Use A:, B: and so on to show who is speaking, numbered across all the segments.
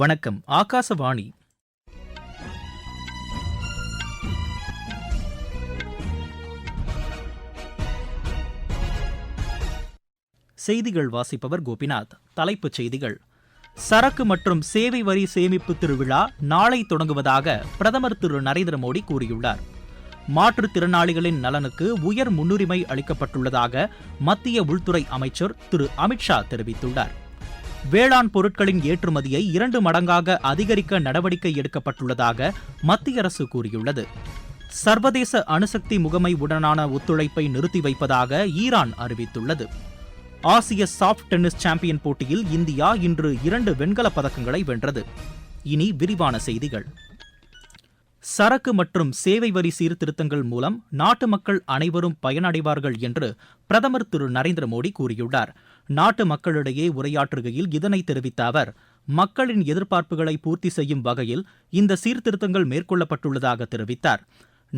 A: வணக்கம் ஆகாசவாணி செய்திகள் வாசிப்பவர் கோபிநாத் தலைப்புச் செய்திகள் சரக்கு மற்றும் சேவை வரி சேமிப்பு திருவிழா நாளை தொடங்குவதாக பிரதமர் திரு நரேந்திர மோடி கூறியுள்ளார் மாற்றுத்திறனாளிகளின் நலனுக்கு உயர் முன்னுரிமை அளிக்கப்பட்டுள்ளதாக மத்திய உள்துறை அமைச்சர் திரு அமித்ஷா தெரிவித்துள்ளார் வேளாண் பொருட்களின் ஏற்றுமதியை இரண்டு மடங்காக அதிகரிக்க நடவடிக்கை எடுக்கப்பட்டுள்ளதாக மத்திய அரசு கூறியுள்ளது சர்வதேச அணுசக்தி முகமை உடனான ஒத்துழைப்பை நிறுத்தி வைப்பதாக ஈரான் அறிவித்துள்ளது ஆசிய சாஃப்ட் டென்னிஸ் சாம்பியன் போட்டியில் இந்தியா இன்று இரண்டு வெண்கலப் பதக்கங்களை வென்றது இனி விரிவான செய்திகள் சரக்கு மற்றும் சேவை வரி சீர்திருத்தங்கள் மூலம் நாட்டு மக்கள் அனைவரும் பயனடைவார்கள் என்று பிரதமர் திரு நரேந்திர மோடி கூறியுள்ளார் நாட்டு மக்களிடையே உரையாற்றுகையில் இதனை தெரிவித்த அவர் மக்களின் எதிர்பார்ப்புகளை பூர்த்தி செய்யும் வகையில் இந்த சீர்திருத்தங்கள் மேற்கொள்ளப்பட்டுள்ளதாக தெரிவித்தார்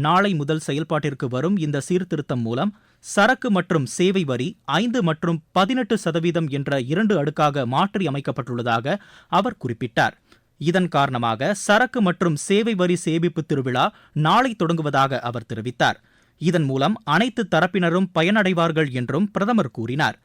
A: நாளை முதல் செயல்பாட்டிற்கு வரும் இந்த சீர்திருத்தம் மூலம் சரக்கு மற்றும் சேவை வரி ஐந்து மற்றும் பதினெட்டு சதவீதம் என்ற இரண்டு அடுக்காக மாற்றி அமைக்கப்பட்டுள்ளதாக அவர் குறிப்பிட்டார் இதன் காரணமாக சரக்கு மற்றும் சேவை வரி சேமிப்பு திருவிழா நாளை தொடங்குவதாக அவர் தெரிவித்தார் இதன் மூலம் அனைத்து தரப்பினரும் பயனடைவார்கள் என்றும் பிரதமர் கூறினார்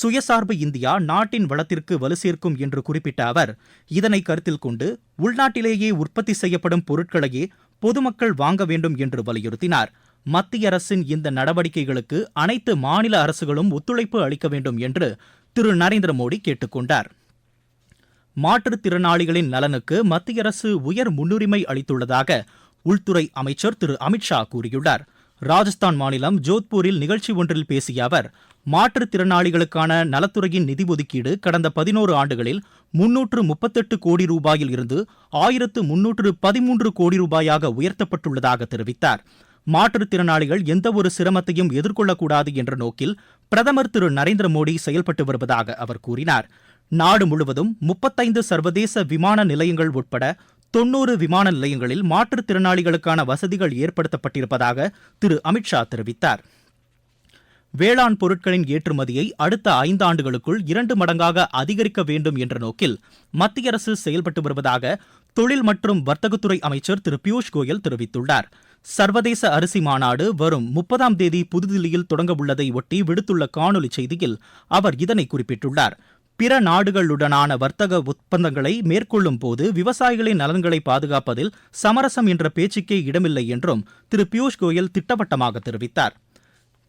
A: சுயசார்பு இந்தியா நாட்டின் வளத்திற்கு வலு சேர்க்கும் என்று குறிப்பிட்ட அவர் இதனை கருத்தில் கொண்டு உள்நாட்டிலேயே உற்பத்தி செய்யப்படும் பொருட்களையே பொதுமக்கள் வாங்க வேண்டும் என்று வலியுறுத்தினார் மத்திய அரசின் இந்த நடவடிக்கைகளுக்கு அனைத்து மாநில அரசுகளும் ஒத்துழைப்பு அளிக்க வேண்டும் என்று திரு நரேந்திர மோடி கேட்டுக்கொண்டார் மாற்றுத்திறனாளிகளின் நலனுக்கு மத்திய அரசு உயர் முன்னுரிமை அளித்துள்ளதாக உள்துறை அமைச்சர் திரு அமித்ஷா கூறியுள்ளார் ராஜஸ்தான் மாநிலம் ஜோத்பூரில் நிகழ்ச்சி ஒன்றில் பேசிய அவர் மாற்றுத்திறனாளிகளுக்கான நலத்துறையின் நிதி ஒதுக்கீடு கடந்த பதினோரு ஆண்டுகளில் முன்னூற்று முப்பத்தெட்டு கோடி ரூபாயில் இருந்து ஆயிரத்து முன்னூற்று பதிமூன்று கோடி ரூபாயாக உயர்த்தப்பட்டுள்ளதாக தெரிவித்தார் மாற்றுத்திறனாளிகள் எந்தவொரு சிரமத்தையும் எதிர்கொள்ளக்கூடாது என்ற நோக்கில் பிரதமர் திரு நரேந்திர மோடி செயல்பட்டு வருவதாக அவர் கூறினார் நாடு முழுவதும் முப்பத்தைந்து சர்வதேச விமான நிலையங்கள் உட்பட தொன்னூறு விமான நிலையங்களில் மாற்றுத்திறனாளிகளுக்கான வசதிகள் ஏற்படுத்தப்பட்டிருப்பதாக திரு அமித்ஷா தெரிவித்தார் வேளாண் பொருட்களின் ஏற்றுமதியை அடுத்த ஐந்தாண்டுகளுக்குள் இரண்டு மடங்காக அதிகரிக்க வேண்டும் என்ற நோக்கில் மத்திய அரசு செயல்பட்டு வருவதாக தொழில் மற்றும் வர்த்தகத்துறை அமைச்சர் திரு பியூஷ் கோயல் தெரிவித்துள்ளார் சர்வதேச அரிசி மாநாடு வரும் முப்பதாம் தேதி புதுதில்லியில் தொடங்க உள்ளதை ஒட்டி விடுத்துள்ள காணொலி செய்தியில் அவர் இதனை குறிப்பிட்டுள்ளார் பிற நாடுகளுடனான வர்த்தக ஒப்பந்தங்களை மேற்கொள்ளும் போது விவசாயிகளின் நலன்களை பாதுகாப்பதில் சமரசம் என்ற பேச்சுக்கே இடமில்லை என்றும் திரு பியூஷ் கோயல் திட்டவட்டமாக தெரிவித்தார்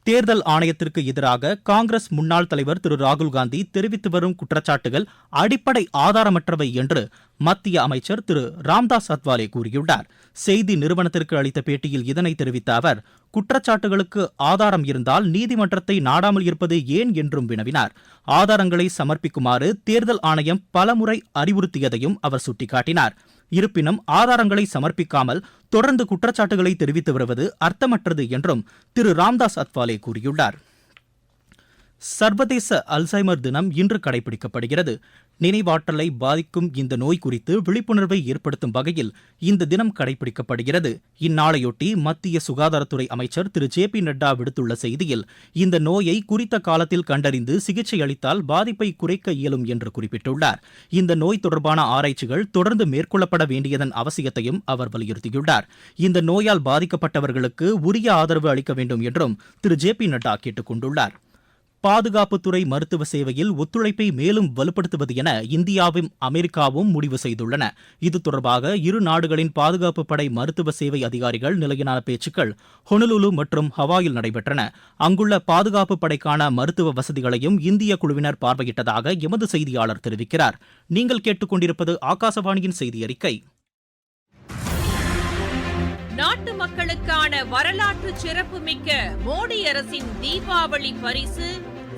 A: தேர்தல் ஆணையத்திற்கு எதிராக காங்கிரஸ் முன்னாள் தலைவர் திரு ராகுல்காந்தி தெரிவித்து வரும் குற்றச்சாட்டுகள் அடிப்படை ஆதாரமற்றவை என்று மத்திய அமைச்சர் திரு ராம்தாஸ் அத்வாலே கூறியுள்ளார் செய்தி நிறுவனத்திற்கு அளித்த பேட்டியில் இதனை தெரிவித்த அவர் குற்றச்சாட்டுகளுக்கு ஆதாரம் இருந்தால் நீதிமன்றத்தை நாடாமல் இருப்பது ஏன் என்றும் வினவினார் ஆதாரங்களை சமர்ப்பிக்குமாறு தேர்தல் ஆணையம் பலமுறை அறிவுறுத்தியதையும் அவர் சுட்டிக்காட்டினார் இருப்பினும் ஆதாரங்களை சமர்ப்பிக்காமல் தொடர்ந்து குற்றச்சாட்டுகளை தெரிவித்து வருவது அர்த்தமற்றது என்றும் திரு ராம்தாஸ் அத்வாலே கூறியுள்ளார் சர்வதேச அல்சைமர் தினம் இன்று கடைபிடிக்கப்படுகிறது நினைவாற்றலை பாதிக்கும் இந்த நோய் குறித்து விழிப்புணர்வை ஏற்படுத்தும் வகையில் இந்த தினம் கடைபிடிக்கப்படுகிறது இந்நாளையொட்டி மத்திய சுகாதாரத்துறை அமைச்சர் திரு ஜே பி நட்டா விடுத்துள்ள செய்தியில் இந்த நோயை குறித்த காலத்தில் கண்டறிந்து சிகிச்சை அளித்தால் பாதிப்பை குறைக்க இயலும் என்று குறிப்பிட்டுள்ளார் இந்த நோய் தொடர்பான ஆராய்ச்சிகள் தொடர்ந்து மேற்கொள்ளப்பட வேண்டியதன் அவசியத்தையும் அவர் வலியுறுத்தியுள்ளார் இந்த நோயால் பாதிக்கப்பட்டவர்களுக்கு உரிய ஆதரவு அளிக்க வேண்டும் என்றும் திரு ஜே பி நட்டா கேட்டுக் கொண்டுள்ளாா் பாதுகாப்புத்துறை மருத்துவ சேவையில் ஒத்துழைப்பை மேலும் வலுப்படுத்துவது என இந்தியாவும் அமெரிக்காவும் முடிவு செய்துள்ளன இது தொடர்பாக இரு நாடுகளின் பாதுகாப்பு படை மருத்துவ சேவை அதிகாரிகள் நிலையிலான பேச்சுக்கள் ஹொனலுலு மற்றும் ஹவாயில் நடைபெற்றன அங்குள்ள பாதுகாப்பு படைக்கான மருத்துவ வசதிகளையும் இந்திய குழுவினர் பார்வையிட்டதாக எமது செய்தியாளர் தெரிவிக்கிறார் நீங்கள் கேட்டுக்கொண்டிருப்பது ஆகாசவாணியின் செய்தி அறிக்கை நாட்டு மக்களுக்கான வரலாற்று சிறப்புமிக்க மோடி அரசின் தீபாவளி பரிசு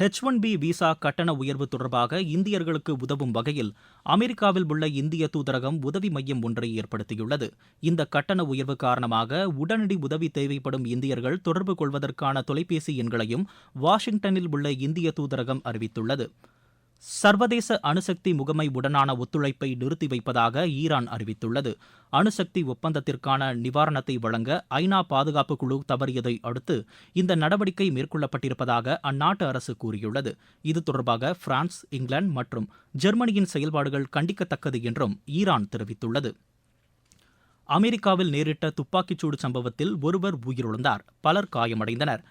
A: ஹெச் ஒன் பி விசா கட்டண உயர்வு தொடர்பாக இந்தியர்களுக்கு உதவும் வகையில் அமெரிக்காவில் உள்ள இந்திய தூதரகம் உதவி மையம் ஒன்றை ஏற்படுத்தியுள்ளது இந்த கட்டண உயர்வு காரணமாக உடனடி உதவி தேவைப்படும் இந்தியர்கள் தொடர்பு கொள்வதற்கான தொலைபேசி எண்களையும் வாஷிங்டனில் உள்ள இந்திய தூதரகம் அறிவித்துள்ளது சர்வதேச அணுசக்தி முகமை உடனான ஒத்துழைப்பை நிறுத்தி வைப்பதாக ஈரான் அறிவித்துள்ளது அணுசக்தி ஒப்பந்தத்திற்கான நிவாரணத்தை வழங்க ஐநா பாதுகாப்பு குழு தவறியதை அடுத்து இந்த நடவடிக்கை மேற்கொள்ளப்பட்டிருப்பதாக அந்நாட்டு அரசு கூறியுள்ளது இது தொடர்பாக பிரான்ஸ் இங்கிலாந்து மற்றும் ஜெர்மனியின் செயல்பாடுகள் கண்டிக்கத்தக்கது என்றும் ஈரான் தெரிவித்துள்ளது அமெரிக்காவில் நேரிட்ட துப்பாக்கிச்சூடு சம்பவத்தில் ஒருவர் உயிரிழந்தார் பலர் காயமடைந்தனர்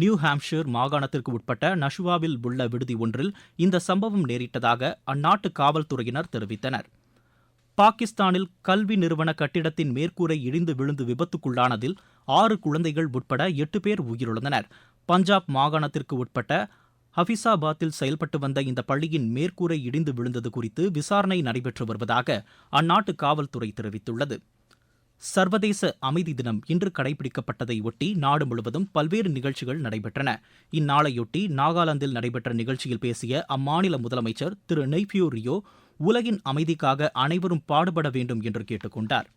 A: நியூ ஹாம்ஷிர் மாகாணத்திற்கு உட்பட்ட நஷுவாவில் உள்ள விடுதி ஒன்றில் இந்த சம்பவம் நேரிட்டதாக அந்நாட்டு காவல்துறையினர் தெரிவித்தனர் பாகிஸ்தானில் கல்வி நிறுவன கட்டிடத்தின் மேற்கூரை இடிந்து விழுந்து விபத்துக்குள்ளானதில் ஆறு குழந்தைகள் உட்பட எட்டு பேர் உயிரிழந்தனர் பஞ்சாப் மாகாணத்திற்கு உட்பட்ட ஹபிசாபாத்தில் செயல்பட்டு வந்த இந்த பள்ளியின் மேற்கூரை இடிந்து விழுந்தது குறித்து விசாரணை நடைபெற்று வருவதாக அந்நாட்டு காவல்துறை தெரிவித்துள்ளது சர்வதேச அமைதி தினம் இன்று கடைபிடிக்கப்பட்டதை ஒட்டி நாடு முழுவதும் பல்வேறு நிகழ்ச்சிகள் நடைபெற்றன இந்நாளையொட்டி நாகாலாந்தில் நடைபெற்ற நிகழ்ச்சியில் பேசிய அம்மாநில முதலமைச்சர் திரு நெய்பியூ ரியோ உலகின் அமைதிக்காக அனைவரும் பாடுபட வேண்டும் என்று கேட்டுக்கொண்டார்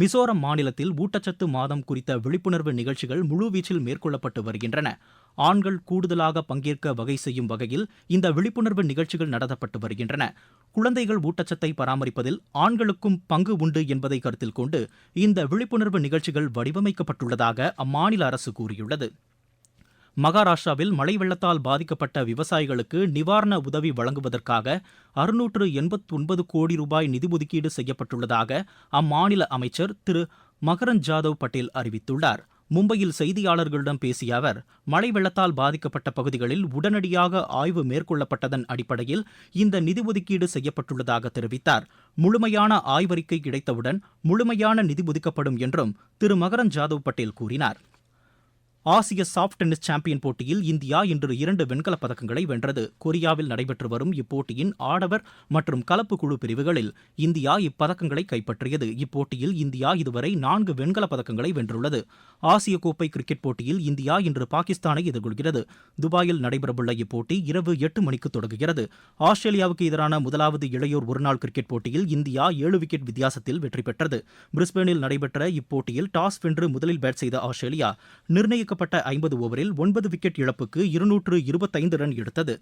A: மிசோரம் மாநிலத்தில் ஊட்டச்சத்து மாதம் குறித்த விழிப்புணர்வு நிகழ்ச்சிகள் முழுவீச்சில் மேற்கொள்ளப்பட்டு வருகின்றன ஆண்கள் கூடுதலாக பங்கேற்க வகை செய்யும் வகையில் இந்த விழிப்புணர்வு நிகழ்ச்சிகள் நடத்தப்பட்டு வருகின்றன குழந்தைகள் ஊட்டச்சத்தை பராமரிப்பதில் ஆண்களுக்கும் பங்கு உண்டு என்பதை கருத்தில் கொண்டு இந்த விழிப்புணர்வு நிகழ்ச்சிகள் வடிவமைக்கப்பட்டுள்ளதாக அம்மாநில அரசு கூறியுள்ளது மகாராஷ்டிராவில் மழை வெள்ளத்தால் பாதிக்கப்பட்ட விவசாயிகளுக்கு நிவாரண உதவி வழங்குவதற்காக அறுநூற்று எண்பத்தி ஒன்பது கோடி ரூபாய் நிதி ஒதுக்கீடு செய்யப்பட்டுள்ளதாக அம்மாநில அமைச்சர் திரு மகரன் ஜாதவ் பட்டேல் அறிவித்துள்ளார் மும்பையில் செய்தியாளர்களிடம் பேசிய அவர் மழை வெள்ளத்தால் பாதிக்கப்பட்ட பகுதிகளில் உடனடியாக ஆய்வு மேற்கொள்ளப்பட்டதன் அடிப்படையில் இந்த நிதி ஒதுக்கீடு செய்யப்பட்டுள்ளதாக தெரிவித்தார் முழுமையான ஆய்வறிக்கை கிடைத்தவுடன் முழுமையான நிதி ஒதுக்கப்படும் என்றும் திரு மகரன் ஜாதவ் பட்டேல் கூறினார் ஆசிய சாஃப்ட் டென்னிஸ் சாம்பியன் போட்டியில் இந்தியா இன்று இரண்டு வெண்கலப் பதக்கங்களை வென்றது கொரியாவில் நடைபெற்று வரும் இப்போட்டியின் ஆடவர் மற்றும் கலப்பு குழு பிரிவுகளில் இந்தியா இப்பதக்கங்களை கைப்பற்றியது இப்போட்டியில் இந்தியா இதுவரை நான்கு வெண்கலப் பதக்கங்களை வென்றுள்ளது ஆசிய கோப்பை கிரிக்கெட் போட்டியில் இந்தியா இன்று பாகிஸ்தானை எதிர்கொள்கிறது துபாயில் நடைபெறவுள்ள இப்போட்டி இரவு எட்டு மணிக்கு தொடங்குகிறது ஆஸ்திரேலியாவுக்கு எதிரான முதலாவது இளையோர் ஒருநாள் கிரிக்கெட் போட்டியில் இந்தியா ஏழு விக்கெட் வித்தியாசத்தில் வெற்றி பெற்றது பிரிஸ்பேனில் நடைபெற்ற இப்போட்டியில் டாஸ் வென்று முதலில் பேட் செய்த ஆஸ்திரேலியா நிர்ணய அனுமதிக்கப்பட்ட ஐம்பது ஓவரில் ஒன்பது விக்கெட் இழப்புக்கு இருநூற்று இருபத்தைந்து ரன் எடுத்தது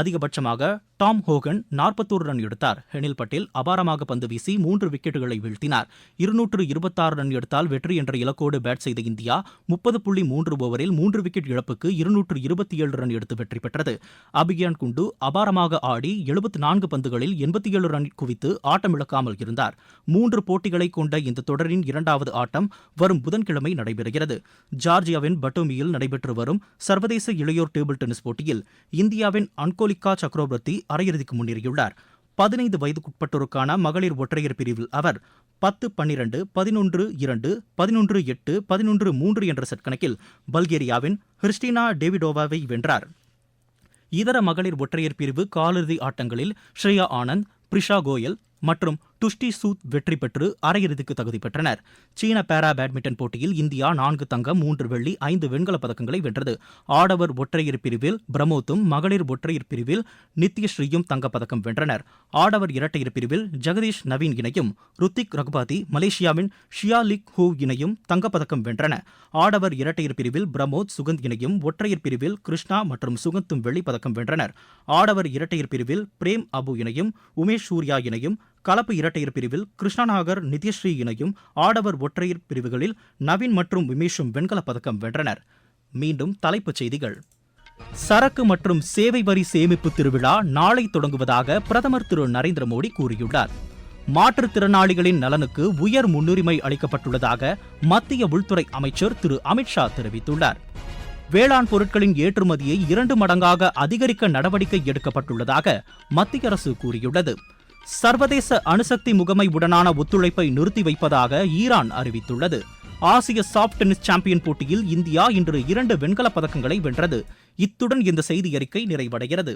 A: அதிகபட்சமாக டாம் ஹோகன் நாற்பத்தோரு ரன் எடுத்தார் ஹெனில் பட்டேல் அபாரமாக பந்து வீசி மூன்று விக்கெட்டுகளை வீழ்த்தினார் இருநூற்று இருபத்தாறு ரன் எடுத்தால் வெற்றி என்ற இலக்கோடு பேட் செய்த இந்தியா முப்பது புள்ளி மூன்று ஓவரில் மூன்று விக்கெட் இழப்புக்கு இருநூற்று இருபத்தி ஏழு ரன் எடுத்து வெற்றி பெற்றது அபிகியான் குண்டு அபாரமாக ஆடி எழுபத்தி நான்கு பந்துகளில் எண்பத்தி ஏழு ரன் குவித்து ஆட்டமிழக்காமல் இருந்தார் மூன்று போட்டிகளை கொண்ட இந்த தொடரின் இரண்டாவது ஆட்டம் வரும் புதன்கிழமை நடைபெறுகிறது ஜார்ஜியாவின் பட்டோமியில் நடைபெற்று வரும் சர்வதேச இளையோர் டேபிள் டென்னிஸ் போட்டியில் இந்தியாவின் அன்கோ நிக்கோலிக்கா சக்ரவர்த்தி அரையிறுதிக்கு முன்னேறியுள்ளார் பதினைந்து வயதுக்குட்பட்டோருக்கான மகளிர் ஒற்றையர் பிரிவில் அவர் பத்து பன்னிரண்டு பதினொன்று இரண்டு பதினொன்று எட்டு பதினொன்று மூன்று என்ற செட் கணக்கில் பல்கேரியாவின் ஹிறிஸ்டினா டேவிடோவாவை வென்றார் இதர மகளிர் ஒற்றையர் பிரிவு காலிறுதி ஆட்டங்களில் ஸ்ரேயா ஆனந்த் பிரிஷா கோயல் மற்றும் டுஷ்டி சூத் வெற்றி பெற்று அரையிறுதிக்கு தகுதி பெற்றனர் சீன பேரா பேட்மிண்டன் போட்டியில் இந்தியா நான்கு தங்கம் மூன்று வெள்ளி ஐந்து வெண்கலப் பதக்கங்களை வென்றது ஆடவர் ஒற்றையர் பிரிவில் பிரமோத்தும் மகளிர் ஒற்றையர் பிரிவில் நித்யஸ்ரீயும் தங்கப்பதக்கம் வென்றனர் ஆடவர் இரட்டையர் பிரிவில் ஜெகதீஷ் நவீன் இணையும் ருத்திக் ரகுபாதி மலேசியாவின் ஷியா லிக் ஹூ இணையும் தங்கப்பதக்கம் வென்றன ஆடவர் இரட்டையர் பிரிவில் பிரமோத் சுகந்த் இணையும் ஒற்றையர் பிரிவில் கிருஷ்ணா மற்றும் சுகந்தும் வெள்ளிப்பதக்கம் வென்றனர் ஆடவர் இரட்டையர் பிரிவில் பிரேம் அபு இணையும் உமேஷ் சூர்யா இணையும் கலப்பு இரட்டையர் பிரிவில் கிருஷ்ணநாகர் நித்யஸ்ரீ இணையும் ஆடவர் ஒற்றையர் பிரிவுகளில் நவீன் மற்றும் விமேஷும் வெண்கலப் பதக்கம் வென்றனர் மீண்டும் தலைப்புச் செய்திகள் சரக்கு மற்றும் சேவை வரி சேமிப்பு திருவிழா நாளை தொடங்குவதாக பிரதமர் திரு நரேந்திர மோடி கூறியுள்ளார் மாற்றுத்திறனாளிகளின் நலனுக்கு உயர் முன்னுரிமை அளிக்கப்பட்டுள்ளதாக மத்திய உள்துறை அமைச்சர் திரு அமித்ஷா தெரிவித்துள்ளார் வேளாண் பொருட்களின் ஏற்றுமதியை இரண்டு மடங்காக அதிகரிக்க நடவடிக்கை எடுக்கப்பட்டுள்ளதாக மத்திய அரசு கூறியுள்ளது சர்வதேச அணுசக்தி முகமை உடனான ஒத்துழைப்பை நிறுத்தி வைப்பதாக ஈரான் அறிவித்துள்ளது ஆசிய சாப்ட் டென்னிஸ் சாம்பியன் போட்டியில் இந்தியா இன்று இரண்டு வெண்கலப் பதக்கங்களை வென்றது இத்துடன் இந்த செய்தி அறிக்கை நிறைவடைகிறது